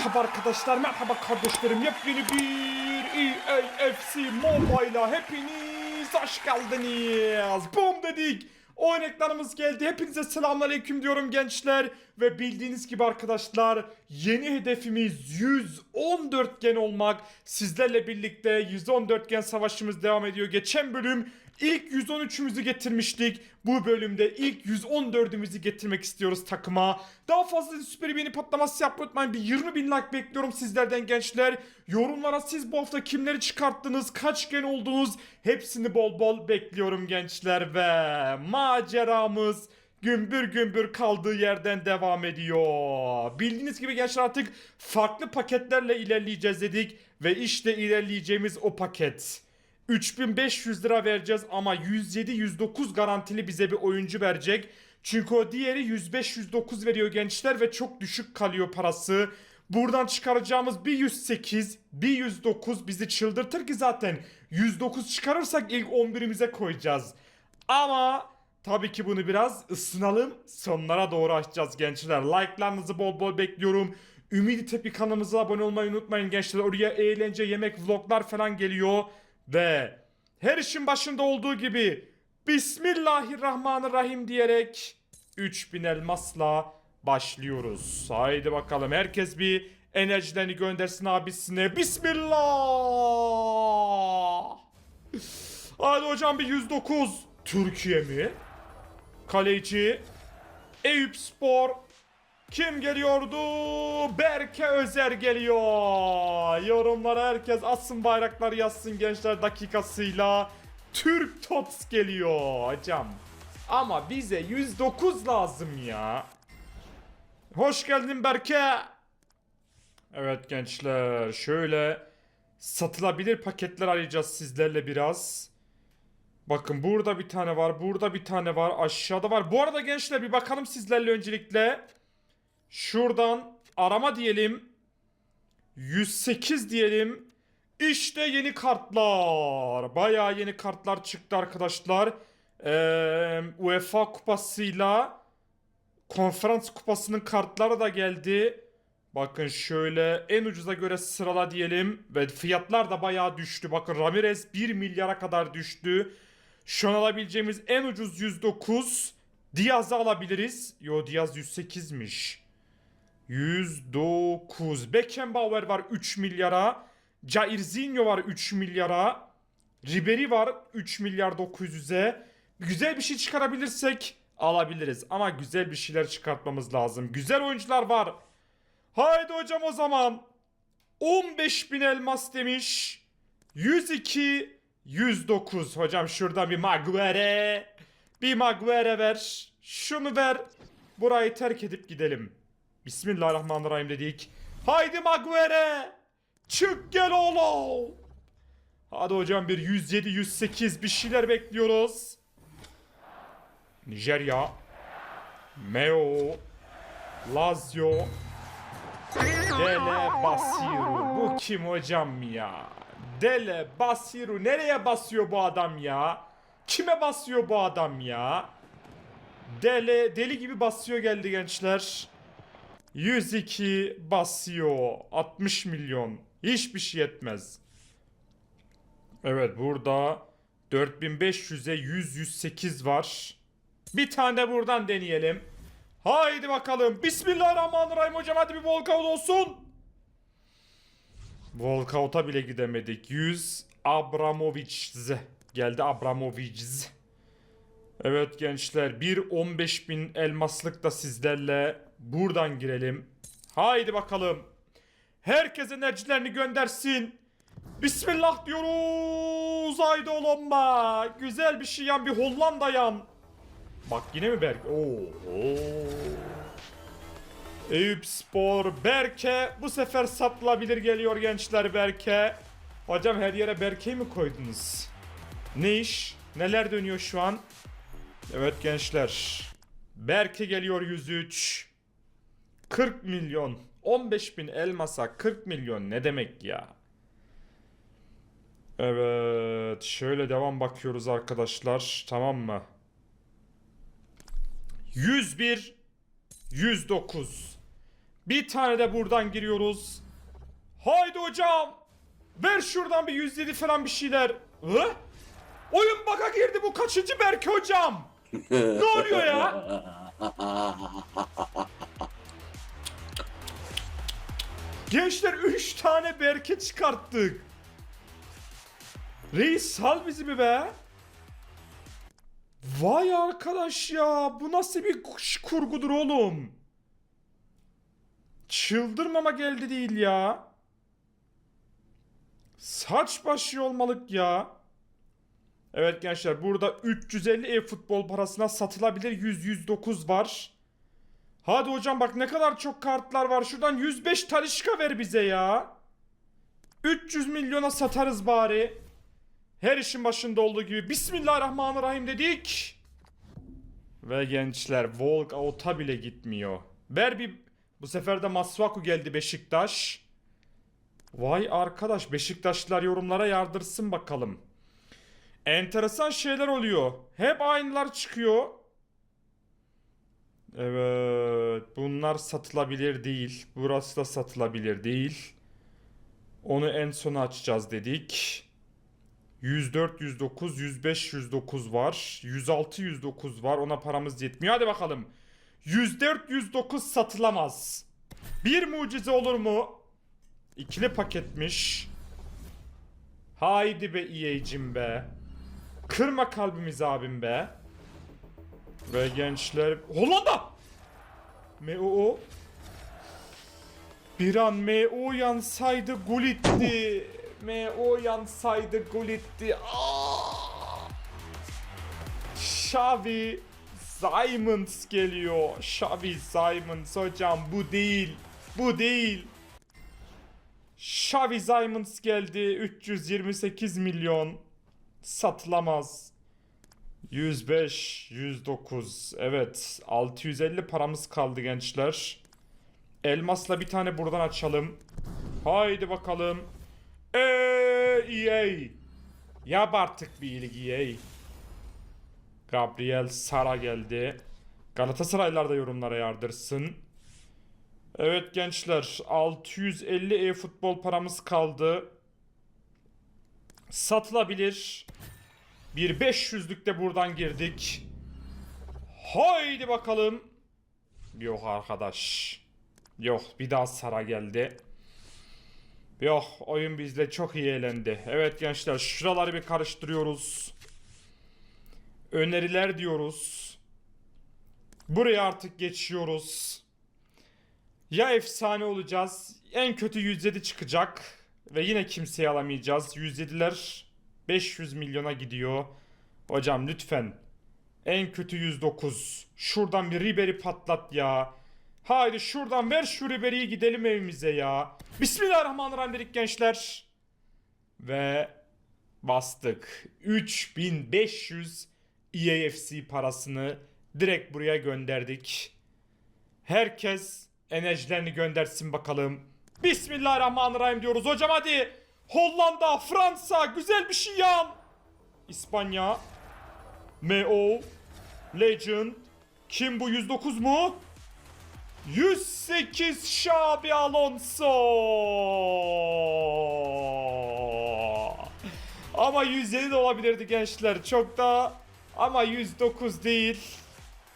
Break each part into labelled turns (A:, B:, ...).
A: Merhaba arkadaşlar, merhaba kardeşlerim. Yepyeni bir EAFC Mobile'a hepiniz hoş geldiniz. Boom dedik. Oyun ekranımız geldi. Hepinize selamünaleyküm diyorum gençler. Ve bildiğiniz gibi arkadaşlar yeni hedefimiz 114 gen olmak. Sizlerle birlikte 114 gen savaşımız devam ediyor. Geçen bölüm ilk 113'ümüzü getirmiştik. Bu bölümde ilk 114'ümüzü getirmek istiyoruz takıma. Daha fazla süper beni patlaması yapmayı unutmayın. Bir 20 bin like bekliyorum sizlerden gençler. Yorumlara siz bu hafta kimleri çıkarttınız, kaç gen oldunuz hepsini bol bol bekliyorum gençler. Ve maceramız gümbür gümbür kaldığı yerden devam ediyor. Bildiğiniz gibi gençler artık farklı paketlerle ilerleyeceğiz dedik. Ve işte ilerleyeceğimiz o paket. 3500 lira vereceğiz ama 107-109 garantili bize bir oyuncu verecek. Çünkü o diğeri 105-109 veriyor gençler ve çok düşük kalıyor parası. Buradan çıkaracağımız bir 108, bir 109 bizi çıldırtır ki zaten 109 çıkarırsak ilk 11'imize koyacağız. Ama tabii ki bunu biraz ısınalım. Sonlara doğru açacağız gençler. Like'larınızı bol bol bekliyorum. Ümidi Tepi kanalımıza abone olmayı unutmayın gençler. Oraya eğlence, yemek, vloglar falan geliyor. Ve her işin başında olduğu gibi Bismillahirrahmanirrahim diyerek 3000 elmasla başlıyoruz. Haydi bakalım herkes bir enerjilerini göndersin abisine. Bismillah. Hadi hocam bir 109. Türkiye mi? Kaleci Eyüp Spor kim geliyordu? Berke Özer geliyor. Yorumlara herkes atsın bayraklar yazsın gençler dakikasıyla. Türk Tots geliyor hocam. Ama bize 109 lazım ya. Hoş geldin Berke. Evet gençler şöyle satılabilir paketler arayacağız sizlerle biraz. Bakın burada bir tane var, burada bir tane var, aşağıda var. Bu arada gençler bir bakalım sizlerle öncelikle. Şuradan arama diyelim. 108 diyelim. İşte yeni kartlar. Bayağı yeni kartlar çıktı arkadaşlar. Ee, UEFA kupasıyla konferans kupasının kartları da geldi. Bakın şöyle en ucuza göre sırala diyelim. Ve fiyatlar da bayağı düştü. Bakın Ramirez 1 milyara kadar düştü. Şu an alabileceğimiz en ucuz 109. Diaz'ı alabiliriz. Yo Diaz 108'miş. 109. Beckenbauer var 3 milyara. Jairzinho var 3 milyara. Ribery var 3 milyar 900'e. Güzel bir şey çıkarabilirsek alabiliriz. Ama güzel bir şeyler çıkartmamız lazım. Güzel oyuncular var. Haydi hocam o zaman. 15 bin elmas demiş. 102 109. Hocam şuradan bir Maguire. Bir Maguire ver. Şunu ver. Burayı terk edip gidelim. Bismillahirrahmanirrahim dedik. Haydi Maguire. Çık gel oğlum. Hadi hocam bir 107 108 bir şeyler bekliyoruz. Nijerya. Meo. Lazio. Dele Basiru. Bu kim hocam ya? Dele Basiru. Nereye basıyor bu adam ya? Kime basıyor bu adam ya? Dele deli gibi basıyor geldi gençler. 102 basıyor. 60 milyon. Hiçbir şey yetmez. Evet burada 4500'e 100 108 var. Bir tane buradan deneyelim. Haydi bakalım. Bismillahirrahmanirrahim hocam hadi bir walkout olsun. Walkout'a bile gidemedik. 100 Abramovic geldi Abramovic. Evet gençler bir 15 bin elmaslık da sizlerle buradan girelim. Haydi bakalım. Herkes enerjilerini göndersin. Bismillah diyoruz. Haydi oğlum be. Güzel bir şey yan bir Hollanda yan. Bak yine mi Berk? Oo. Eyüp Spor Berke bu sefer satılabilir geliyor gençler Berke. Hocam her yere Berke'yi mi koydunuz? Ne iş? Neler dönüyor şu an? Evet gençler. Berke geliyor 103. 40 milyon. 15 bin elmasa 40 milyon ne demek ya? Evet. Şöyle devam bakıyoruz arkadaşlar. Tamam mı? 101 109 Bir tane de buradan giriyoruz. Haydi hocam. Ver şuradan bir 107 falan bir şeyler. Hı? Oyun baka girdi bu kaçıncı Berke hocam? ne oluyor ya? Gençler 3 tane Berke çıkarttık. Reis sal bizi bir be. Vay arkadaş ya bu nasıl bir kurgudur oğlum. Çıldırmama geldi değil ya. Saç başı olmalık ya. Evet gençler burada 350 e-futbol parasına satılabilir 100-109 var. Hadi hocam bak ne kadar çok kartlar var. Şuradan 105 talişka ver bize ya. 300 milyona satarız bari. Her işin başında olduğu gibi Bismillahirrahmanirrahim dedik. Ve gençler Volk out'a bile gitmiyor. Ver bir bu sefer de Masuaku geldi Beşiktaş. Vay arkadaş Beşiktaşlılar yorumlara yardırsın bakalım. Enteresan şeyler oluyor. Hep aynılar çıkıyor. Evet, bunlar satılabilir değil. Burası da satılabilir değil. Onu en sona açacağız dedik. 104, 109, 105, 109 var. 106, 109 var. Ona paramız yetmiyor. Hadi bakalım. 104, 109 satılamaz. Bir mucize olur mu? İkili paketmiş. Haydi be EA'cim be. Kırma kalbimizi abim be. Ve gençler... Hollanda! MO Bir an MO yansaydı gol itti. MO yansaydı gol itti. Aa! Xavi Simons geliyor. Xavi Simons hocam bu değil. Bu değil. Xavi Simons geldi. 328 milyon. Satılamaz. 105, 109. Evet, 650 paramız kaldı gençler. Elmasla bir tane buradan açalım. Haydi bakalım. Eee EA. Yap artık bir iyilik EA. Gabriel Sara geldi. Galatasaraylar da yorumlara yardırsın. Evet gençler 650 e-futbol paramız kaldı. Satılabilir. Bir 500'lük de buradan girdik. Haydi bakalım. Yok arkadaş. Yok bir daha Sara geldi. Yok oyun bizde çok iyi eğlendi. Evet gençler şuraları bir karıştırıyoruz. Öneriler diyoruz. Buraya artık geçiyoruz. Ya efsane olacağız. En kötü 107 çıkacak. Ve yine kimseyi alamayacağız. 107'ler 500 milyona gidiyor. Hocam lütfen. En kötü 109. Şuradan bir Ribery patlat ya. Haydi şuradan ver şu Ribery'i gidelim evimize ya. Bismillahirrahmanirrahim dedik gençler. Ve bastık. 3500 EAFC parasını direkt buraya gönderdik. Herkes enerjilerini göndersin bakalım. Bismillahirrahmanirrahim diyoruz hocam hadi. Hollanda, Fransa güzel bir şey yan. İspanya. MO. Legend. Kim bu 109 mu? 108 Xabi Alonso. Ama 107 de olabilirdi gençler. Çok da ama 109 değil.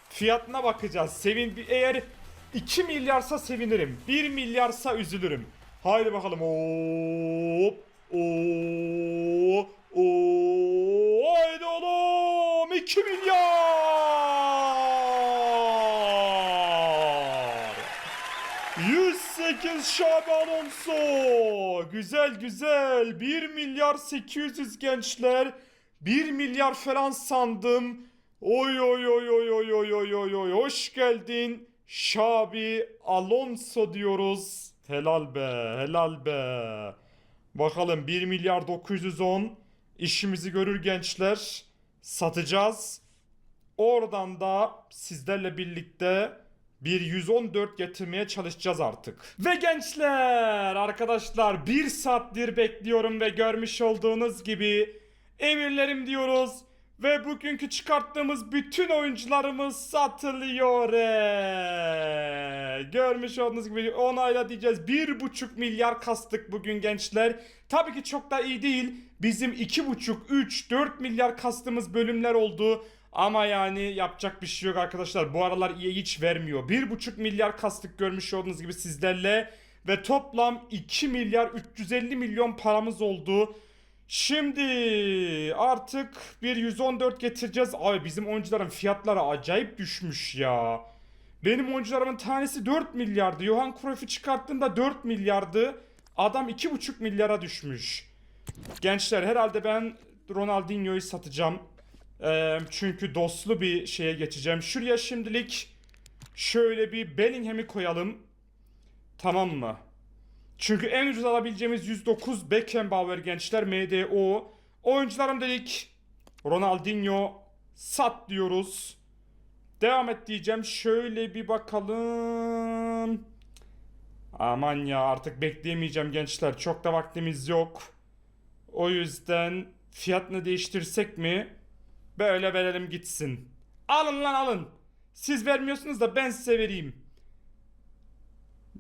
A: Fiyatına bakacağız. Sevin eğer 2 milyarsa sevinirim. 1 milyarsa üzülürüm. Haydi bakalım. Hop. Oo. Oo. Haydi oğlum. 2 milyar. 108 Şabi Alonso. Güzel güzel. 1 milyar 800 gençler. 1 milyar falan sandım. Oy oy oy oy oy oy oy oy hoş geldin. Şabi Alonso diyoruz. Helal be helal be. Bakalım 1 milyar 910 işimizi görür gençler. Satacağız. Oradan da sizlerle birlikte bir 114 getirmeye çalışacağız artık. Ve gençler arkadaşlar bir saattir bekliyorum ve görmüş olduğunuz gibi emirlerim diyoruz. Ve bugünkü çıkarttığımız bütün oyuncularımız satılıyor. Görmüş olduğunuz gibi onayla diyeceğiz. 1,5 milyar kastık bugün gençler. Tabii ki çok da iyi değil. Bizim 2,5, 3, 4 milyar kastığımız bölümler oldu. Ama yani yapacak bir şey yok arkadaşlar. Bu aralar EA hiç vermiyor. 1,5 milyar kastık görmüş olduğunuz gibi sizlerle. Ve toplam 2 milyar 350 milyon paramız oldu. Şimdi artık bir 114 getireceğiz. Abi bizim oyuncuların fiyatları acayip düşmüş ya. Benim oyuncularımın tanesi 4 milyardı. Johan Cruyff'u çıkarttığında 4 milyardı. Adam 2,5 milyara düşmüş. Gençler herhalde ben Ronaldinho'yu satacağım. Ee, çünkü dostlu bir şeye geçeceğim. Şuraya şimdilik şöyle bir Bellingham'i koyalım. Tamam mı? Çünkü en ucuz alabileceğimiz 109 Beckenbauer gençler MDO. Oyuncularım dedik. Ronaldinho sat diyoruz. Devam et diyeceğim. Şöyle bir bakalım. Aman ya artık bekleyemeyeceğim gençler. Çok da vaktimiz yok. O yüzden fiyatını değiştirsek mi? Böyle verelim gitsin. Alın lan alın. Siz vermiyorsunuz da ben size vereyim.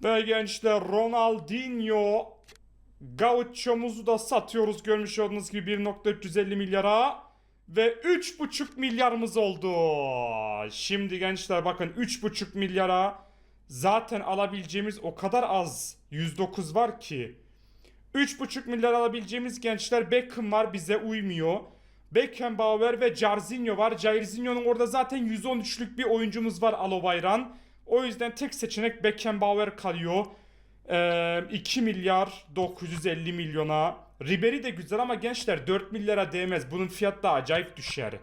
A: Ve gençler Ronaldinho Gaucho'muzu da satıyoruz görmüş olduğunuz gibi 1.350 milyara ve 3.5 milyarımız oldu. Şimdi gençler bakın 3.5 milyara zaten alabileceğimiz o kadar az 109 var ki. 3.5 milyar alabileceğimiz gençler Beckham var bize uymuyor. Beckenbauer ve Jarzinho var. Jairzinho'nun orada zaten 113'lük bir oyuncumuz var Alobayran. O yüzden tek seçenek Beckenbauer kalıyor. Ee, 2 milyar 950 milyona. Ribery de güzel ama gençler 4 milyara değmez. Bunun fiyatı da acayip düşer.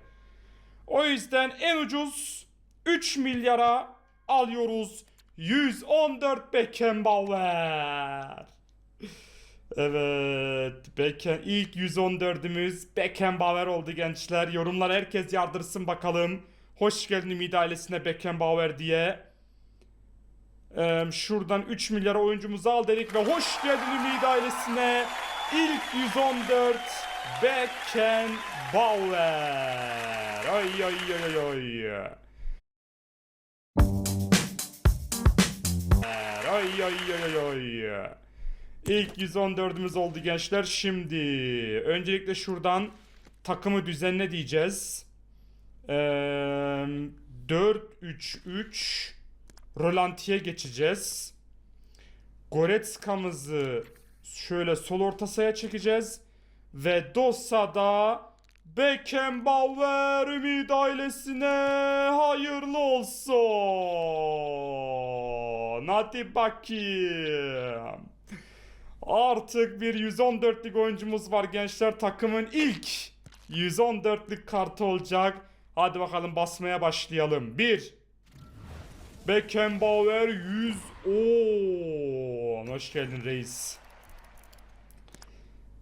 A: O yüzden en ucuz 3 milyara alıyoruz. 114 Beckenbauer. Evet. Becken, ilk 114'ümüz Beckenbauer oldu gençler. Yorumlar herkes yardırsın bakalım. Hoş geldin Ümit ailesine Beckenbauer diye. Ee, şuradan 3 milyar oyuncumuzu al dedik ve hoş geldin Ümit ailesine. İlk 114 Beckenbauer. Ay ay ay ay ay. Ay ay ay ay ay. İlk 114'ümüz oldu gençler. Şimdi öncelikle şuradan takımı düzenle diyeceğiz. Ee, 4-3-3 Rolanti'ye geçeceğiz. Goretzka'mızı şöyle sol orta sahaya çekeceğiz. Ve Dosa'da Beckenbauer Ümit ailesine hayırlı olsun. Hadi bakayım. Artık bir 114'lük oyuncumuz var gençler. Takımın ilk 114'lük kartı olacak. Hadi bakalım basmaya başlayalım. 1 Beckenbauer 100 Oo, hoş geldin reis.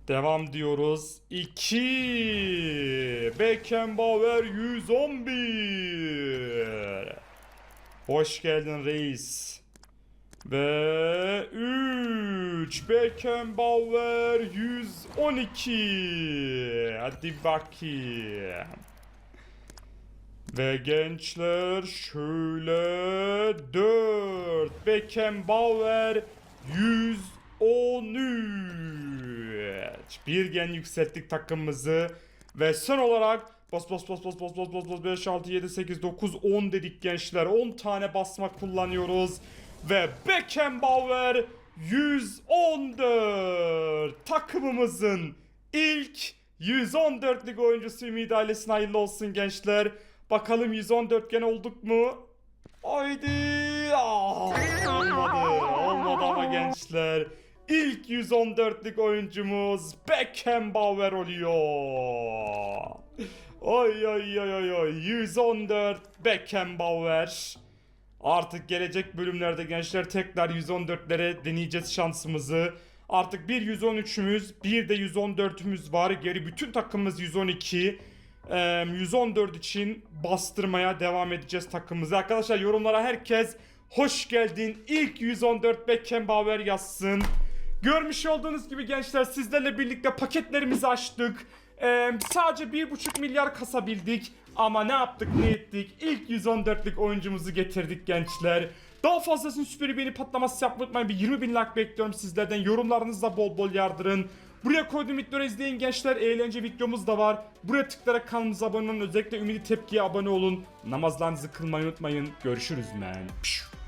A: Devam diyoruz. 2 Beckenbauer 111 Hoş geldin reis. Ve 3 Beckenbauer 112 Hadi bakayım. Ve gençler şöyle 4 Beckenbauer 113 Bir gen yükselttik takımımızı ve son olarak bas bas bas bas bas bas bas bas 5 6 7 8 9 10 dedik gençler. 10 tane basma kullanıyoruz ve Beckenbauer 114 takımımızın ilk 114'lük oyuncusu Ümit ailesine hayırlı olsun gençler. Bakalım 114 gene olduk mu? Haydi. Aa, olmadı. Olmadı ama gençler. İlk 114'lük oyuncumuz Beckenbauer oluyor. Oy oy oy oy oy. 114 Beckenbauer. Artık gelecek bölümlerde gençler tekrar 114'lere deneyeceğiz şansımızı. Artık bir 113'ümüz, bir de 114'ümüz var. Geri bütün takımımız 112. Ee, 114 için bastırmaya devam edeceğiz takımımızı. Arkadaşlar yorumlara herkes hoş geldin. İlk 114 Beckenbauer yazsın. Görmüş olduğunuz gibi gençler sizlerle birlikte paketlerimizi açtık. Ee, sadece 1,5 milyar kasabildik. Ama ne yaptık ne ettik? İlk 114'lük oyuncumuzu getirdik gençler. Daha fazlasını süper beni patlaması yapmayı unutmayın. Bir 20 bin like bekliyorum sizlerden. Yorumlarınızı da bol bol yardırın. Buraya koyduğum videoları izleyin gençler. Eğlence videomuz da var. Buraya tıklayarak kanalımıza abone olun. Özellikle Ümidi Tepki'ye abone olun. Namazlarınızı kılmayı unutmayın. Görüşürüz men. Pşş.